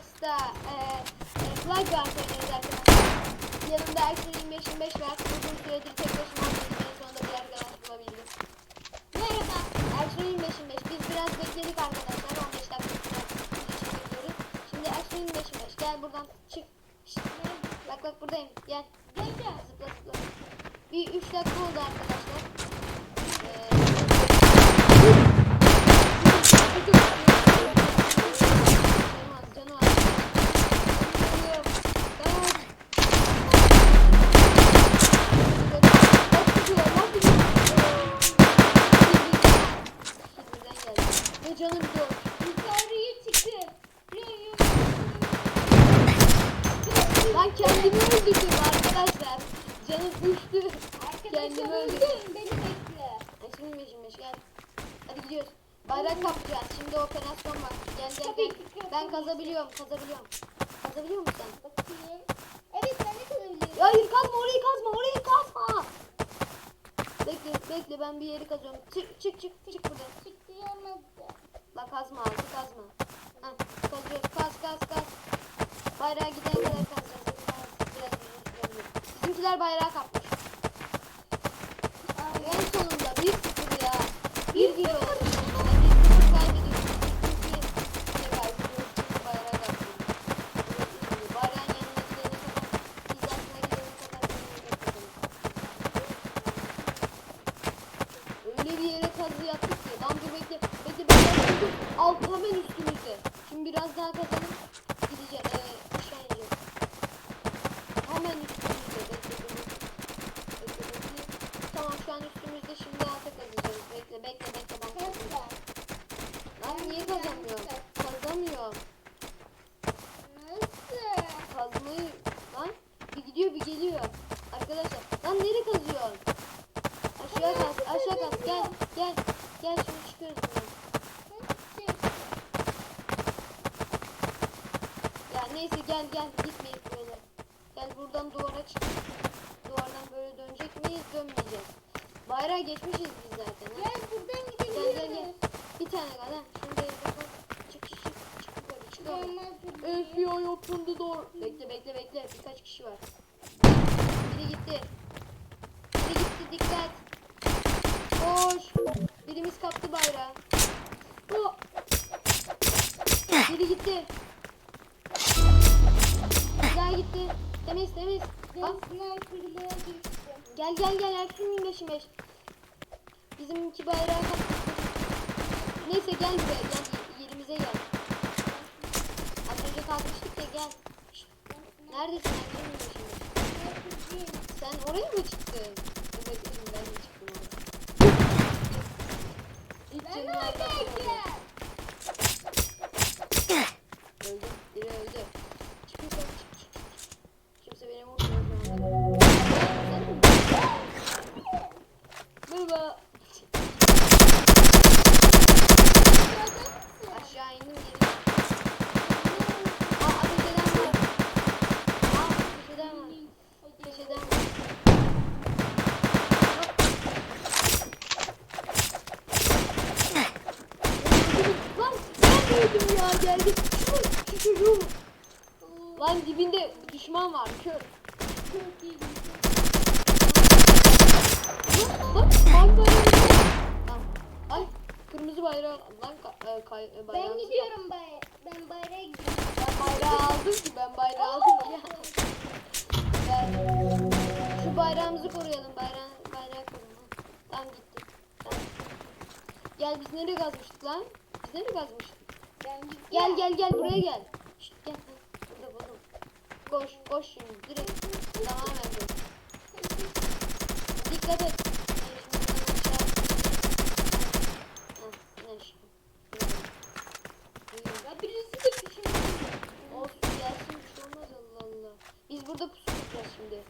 Roblox'ta e, e, Flag Guard oynuyoruz arkadaşlar. Yanımda Ersin 25 var. Uzun süredir tek başıma. En sonunda bir arkadaş bulabildim. Merhaba. Ersin 25 Biz biraz bekledik arkadaşlar. 15 dakika çekiyoruz. Şimdi Ersin 25 Gel buradan çık. Şşt. Bak bak buradayım. Gel. Gel gel. Zıpla zıpla. Bir 3 dakika oldu arkadaşlar. Ve canım dört. Yukarıya çıktı. Lan kendimi öldürdüm arkadaşlar. Canım düştü. Kendimi öldürdüm. Beni bekle. Beşim beş gel. Hadi gidiyoruz. Bayrak kapacağız. Şimdi operasyon var. Gel gel gel. Ben kazabiliyorum kazabiliyorum. Kazabiliyor musun sen? Bakayım. Evet ben de kalabilirim. Ya hayır kazma orayı kazma orayı kazma. Bekle bekle ben bir yeri kazıyorum. Çık çık çık çık buradan. Çıkayamadı. La kazma altı kazma. Heh, kazıyoruz kaz kaz kaz. Bayrağa gidene kadar kazacağız. Bizimkiler bayrağı kapmış. En sonunda 1-0 ya. 1 gibi oldu. Yani 1-0 kaybediyoruz. Çünkü şey kaybediyoruz. Çünkü bayrağı kaptırdık. Bayrağın yanına gidene kadar, hizasına gidene kadar seni bekledim. Öyle bir yere kazı yaptık ki. Lan dur bekle. Bekle bekle. Dur. Alt hemen üstümüzde. Şimdi biraz daha kazalım. Gideceğiz. Ee, aşağı ineceğiz. Hemen üstümüzde. Bekle dur. Bekle bekle. Tamam şu an üstümüzde. Şimdi alta kazacağız. Bekle bekle bekle. Ben kazıyorum. Lan niye kazamıyorum? Kazamıyorum. Nasıl? Kazmayı lan bir gidiyor bir geliyor. Arkadaşlar lan nereye kazıyorsun? Aşağı kaz aşağı kaz gel gel gel şunu çıkıyoruz buradan. Ya neyse gel gel gitmeyiz böyle. Gel buradan duvara çık. Duvardan böyle dönecek miyiz dönmeyeceğiz. Bayrağı geçmişiz biz zaten. ha. Gel buradan Gel gel gel. gidebiliriz. Bir tane kal ha. Şunu da yapalım. Çık çık çık. Çık yukarı çık. FBI the door. Bekle bekle bekle. Birkaç kişi var. Biri gitti. Biri gitti dikkat. Koş. Birimiz kaptı bayrağı. Oh. Biri gitti. Daha gitti. Temiz temiz. Geçtim. gel gel gel Ersun 25 25. Bizimki bayrağı kaptı. Neyse gel buraya gel yerimize gel. Az önce kalkmıştık ya gel. Neredesin Ersun 25 25? Sen oraya mı çıktın? Evet şimdi ben de çıktım oraya. İlk Ben canım arkadaşım oldu. oradayım. Öldü. Biri öldü. Çık yukarı çık çık çık. Kimse beni vurmuyor şu anda. Merhaba. Aşağı indim geri. Aa ateşeden var. Aa ateşeden var. Ateşeden var. Lan ben de öldüm ya geldi. Şu, çocuğum. Lan dibinde düşman var kör. Bak bayrağı. Tamam. Ay kırmızı bayrağı lan e, kay, e, Ben bayrağımızı gidiyorum bay. Ben bayrağa gidiyorum. Ben bayrağı aldım ki ben bayrağı aldım ya. Ben şu bayrağımızı koruyalım. Bayrağı bayrağı koruyalım. Tamam gitti. Tamam. Gel biz nereye kazmıştık lan? Biz nereye kazmıştık? Gel gel gel buraya gel. Şşt, gel. Burada buldum. Koş koş şimdi direkt. Tamamen koş. Dikkat et. Birisi de peşimde. Olsun gelsin bir şey olmaz Allah Allah. Biz burada pusu tutacağız şimdi.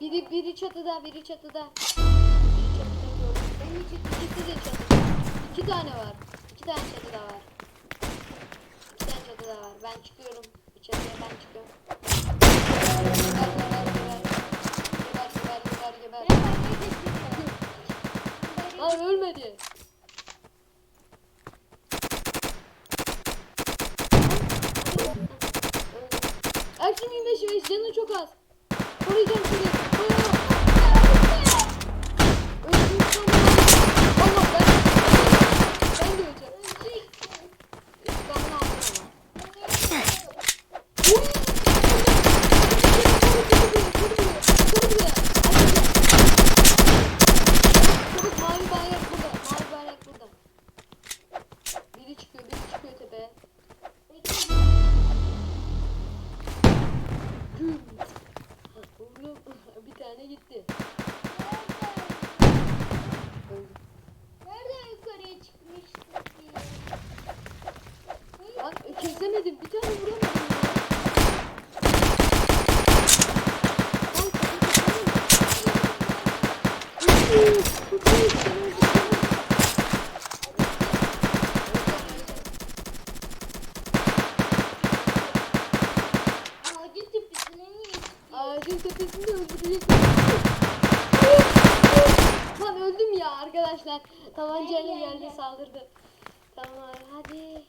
Biri biri çatıda, biri çatıda. Biri çatıda. Ben de çıktım. İkisi de çatıda. İki tane var. İki tane çatıda var. Tane çatıda var. Ben çıkıyorum. Çatıya ben çıkıyorum. Geber geber geber. Geber geber. Lan ölmedi. Ersin 25 25 canı çok az. Koruyacağım seni. Koru. Kesemedim. Bir tane vuramadım. Ağacın tepesinde öldürecek. Lan öldüm ya arkadaşlar. Tabancayla Gel, gel, geldi gel. saldırdı. Tamam hadi.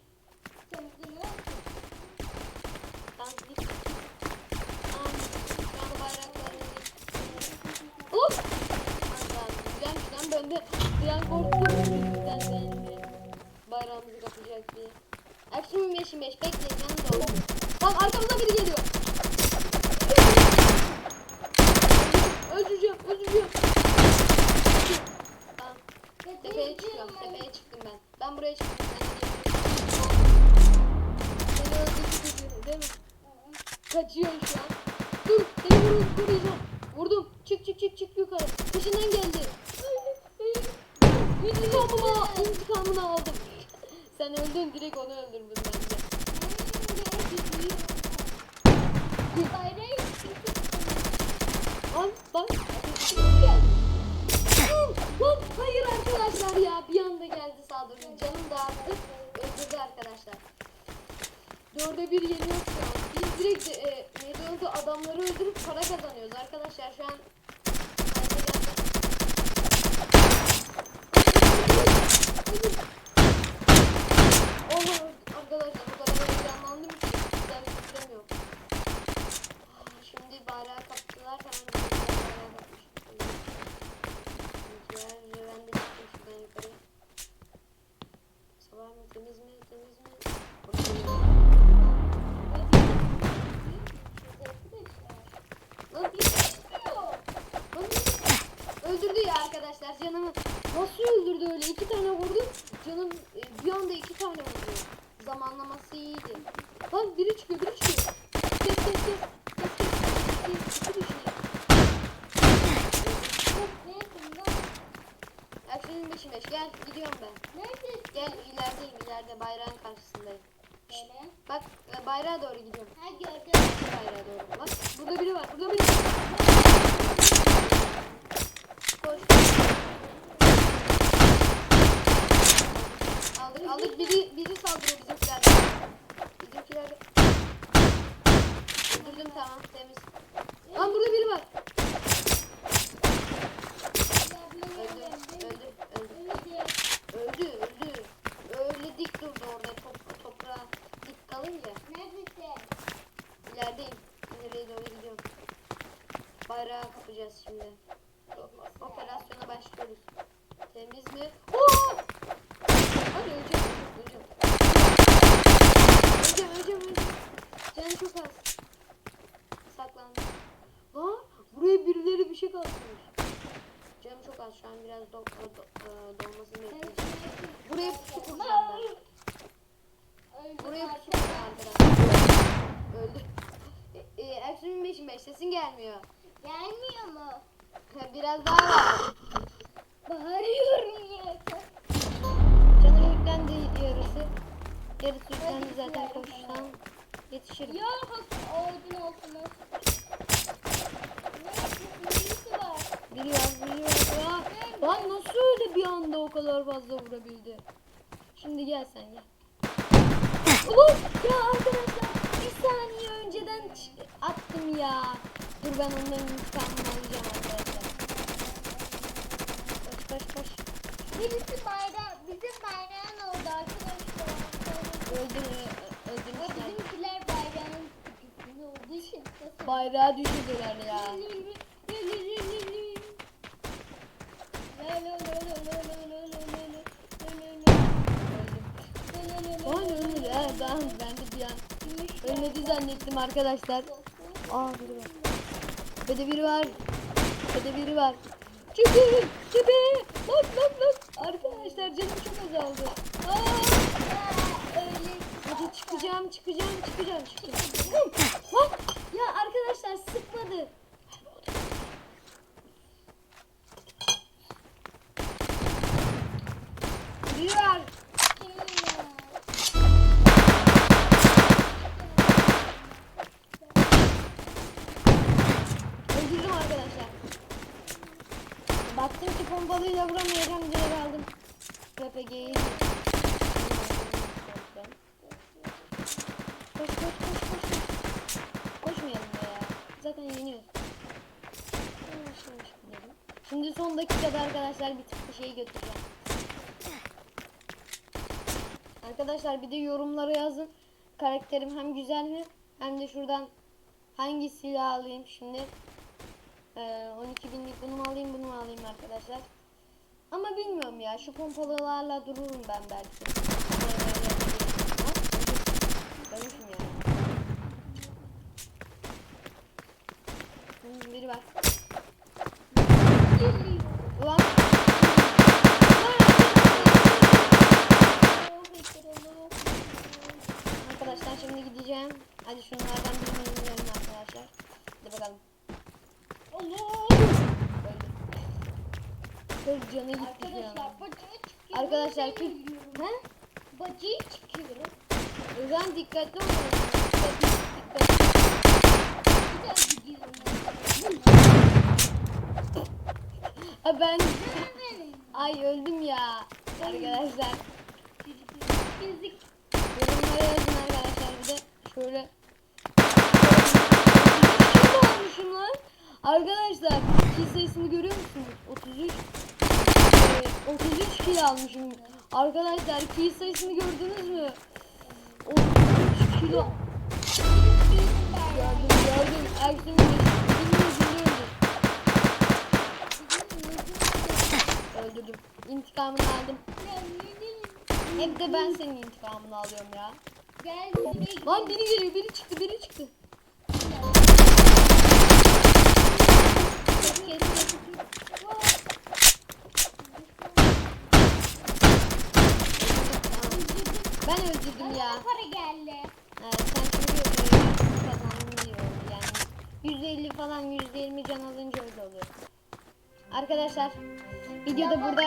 Kendini Tamam git. Tamam. Şu anda bayraklarını Of! Allah'ım güzelmiş lan ben de bir an korktum. Bizden diye. Bayrağımızı kapacak diye. Ersun 25 25 bekleyin yanında olun. Lan arkamda biri geliyor. Öldüreceğim, öldüreceğim. Tamam. Tepeye çıkıyorum, tepeye çıktım ben. Ben buraya çıktım. Öldürdüm ben de. Bayrağı Lan, lan. Lan, hayır arkadaşlar ya. Bir anda geldi saldırdı. Canım dağıttı. Öldürdü arkadaşlar. Dörde bir yeniyoruz. Biz direkt e, oldu adamları öldürüp para kazanıyoruz arkadaşlar şu an. Allah arkadaşlar bu kadar heyecanlandım ki ben bitiremiyorum. Ah, Şimdi bayrağı kaptılar hemen bir bayrağı kapmış. Bizimkiler ben de çıktım şuradan yukarı. Sabah mı temiz mi temiz mi? Lan Lan Öldürdü ya arkadaşlar canımı. Nasıl öldürdü öyle? İki tane vurdu. Canım e, bir anda iki tane vurdu. Zamanlaması iyiydi. Lan biri çıkıyor, biri çıkıyor. Kes kes kes. Erşen'in 25 gel gidiyorum ben. Gel ilerideyim ileride bayrağın karşısındayım. Bak e, bayrağa doğru gidiyorum. Bayrağa doğru. Bak burada biri var. Burada biri var. Aldık aldık. Biri, biri saldırıyor bizimkilerden. Bizimkiler. Öldürdüm tamam temiz. Lan burada biri var. Öldü. Öldü. Öldü. Öldü. Öldü. Öyle dik durdu orada top, toprağa dik kalınca. İlerideyim. İleriye doğru gidiyorum. Bayrağı kapacağız şimdi. O- Operasyona başlıyoruz. Temiz mi? Oo! Hadi öleceğim. Öleceğim. Öleceğim. Öleceğim. Öleceğim. Canım çok az. Saklandı. Lan buraya birileri bir şey katmış. Canım çok az şu an biraz do, do, e, dolmasını bekleyeceğim. Buraya pusu kuracağım ben. Buraya pusu kuracağım arkadaşlar. Öldü. E, e, Ersun 25 sesin gelmiyor. Gelmiyor mu? Biraz daha var. Bağırıyorum ya. Canım yüklendi yarısı. Yarısı yüklendi zaten koşsam yetişirim. Ya bak ağacın altına. Ne? Birisi biri var. Ya, lan nasıl öyle bir anda o kadar fazla vurabildi? Şimdi gel sen gel. Oh, ya arkadaşlar bir saniye önceden attım ya. Dur ben onların intikamını alacağım arkadaşlar. Kaç kaç kaç. Birisi bayrağı, bizim bayrağın oldu arkadaşlar. Öldür, öldürmüşler. bizimkiler bayrağın olduğu için Bayrağı düşürdüler ya. Lan ölmedi ha ben, ben de bir an ölmedi zannettim arkadaşlar. Aa biri var. Tepede biri var. Tepede biri var. Çıkın tepe. Bak bak bak. Arkadaşlar canım çok azaldı. Aa. Hadi çıkacağım çıkacağım çıkacağım çıkacağım. Lan ya arkadaşlar sıkmadı. Biri var. Öldürdüm arkadaşlar. Baktım ki pompalıyla vuramayacağım diye aldım. PPG'yi. Koş koş koş koş. koş. Koşmayalım ya. Zaten yeniyoruz. Şimdi son dakikada arkadaşlar bir tık bir şey götüreceğim. Arkadaşlar bir de yorumlara yazın. Karakterim hem güzel mi hem de şuradan hangi silah alayım şimdi. Ee, 12 binlik bunu mu alayım bunu mu alayım arkadaşlar. Ama bilmiyorum ya şu pompalılarla dururum ben belki. Ölmüşüm ya. Hmm, biri var. Ulan. Arkadaşlar şimdi gideceğim. Hadi şunlardan birini indirelim arkadaşlar. Hadi bakalım. Allah! Öldü. Kız canı gitti şu an. Arkadaşlar bacayı çıkıyor. Arkadaşlar kız... He? Bacayı çıkıyor. O dikkatli olun. Dikkatli, ben... Ay öldüm ya. Arkadaşlar. Fizik. Yorumlara yazın arkadaşlar bir de şöyle. Kim olmuşum lan? Arkadaşlar kill sayısını görüyor musunuz? 33 e, 33 kill almışım. Arkadaşlar kill sayısını gördünüz mü? 33 kilo. Gördüm gördüm. Yüzünde öldüm. Öldürdüm. İntikamını aldım. Hep de ben senin intikamını alıyorum ya. Lan biri geliyor, biri çıktı, biri çıktı. Ben Para geldi. Evet, sen çünkü e, kazandın diyor. Yani %50 falan %20 can alınca öyle oluyor. Arkadaşlar video da burada